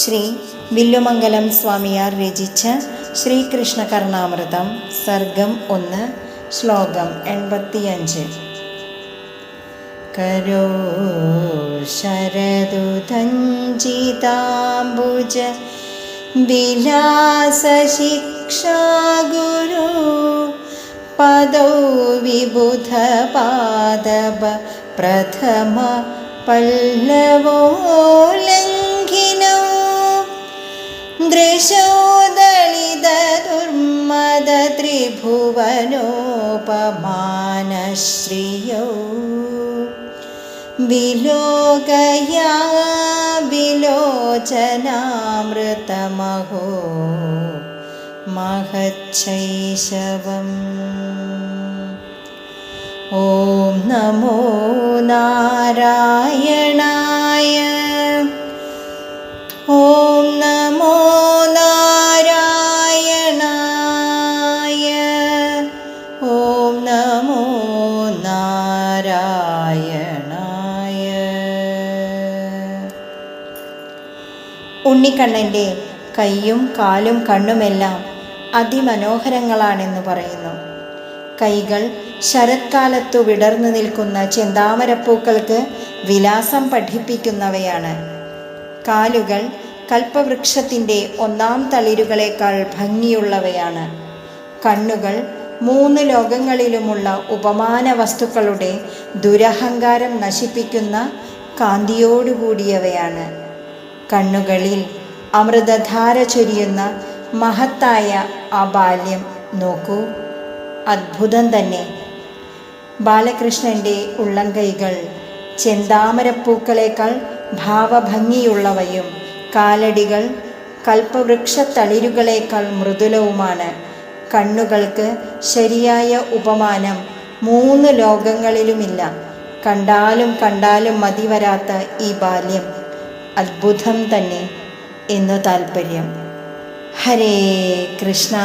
ശ്രീ വില്ലുമംഗലം സ്വാമിയാർ രചിച്ച ശ്രീകൃഷ്ണ കർണാമൃതം സർഗം ഒന്ന് ശ്ലോകം എൺപത്തിയഞ്ച്. കരോ ശരദുതഞ്ചിതാംബുജ വിലാസശിക്ഷാ ഗുരു പദൗ വിബുധ പാദപ പ്രഥമ പല്ലവോലംഘിനോ ദൃശോ ദളിത ദുർമദ ത്രിഭുവനോപമാനശ്രിയൗ വിലോകയാ വിലോചനാമൃതമഹോ महच्छैशवम् ॐ नमो नारायणाय ഓം നമോ നാരായണായ. ഉണ്ണിക്കണ്ണന്റെ കൈയും കാലും കണ്ണുമെല്ലാം അതിമനോഹരങ്ങളാണെന്ന് പറയുന്നു. കൈകൾ ശരത്കാലത്തു വിടർന്നു നിൽക്കുന്ന ചെന്താമരപ്പൂക്കൾക്ക് വിലാസം പഠിപ്പിക്കുന്നവയാണ്. കാലുകൾ കൽപ്പവൃക്ഷത്തിന്റെ ഒന്നാം തളിരുകളേക്കാൾ ഭംഗിയുള്ളവയാണ്. കണ്ണുകൾ മൂന്ന് ലോകങ്ങളിലുമുള്ള ഉപമാന വസ്തുക്കളുടെ ദുരഹങ്കാരം നശിപ്പിക്കുന്ന കാന്തിയോടുകൂടിയവയാണ്. കണ്ണുകളിൽ അമൃതധാര ചൊരിയുന്ന മഹത്തായ ആ ബാല്യം നോക്കൂ. അത്ഭുതം തന്നെ. ബാലകൃഷ്ണന്റെ ഉള്ളംകൈകൾ ചെന്താമരപ്പൂക്കളേക്കാൾ ഭാവഭംഗിയുള്ളവയും കാലടികൾ കൽപ്പവൃക്ഷത്തളിരുകളേക്കാൾ മൃദുലവുമാണ്. കണ്ണുകൾക്ക് ശരിയായ ഉപമാനം മൂന്ന് ലോകങ്ങളിലുമില്ല. കണ്ടാലും കണ്ടാലും മതി വരാത്ത ഈ ബാല്യം. അത്ഭുതം തന്നെ എന്നു താൽപ്പര്യം ഹരേ കൃഷ്ണ.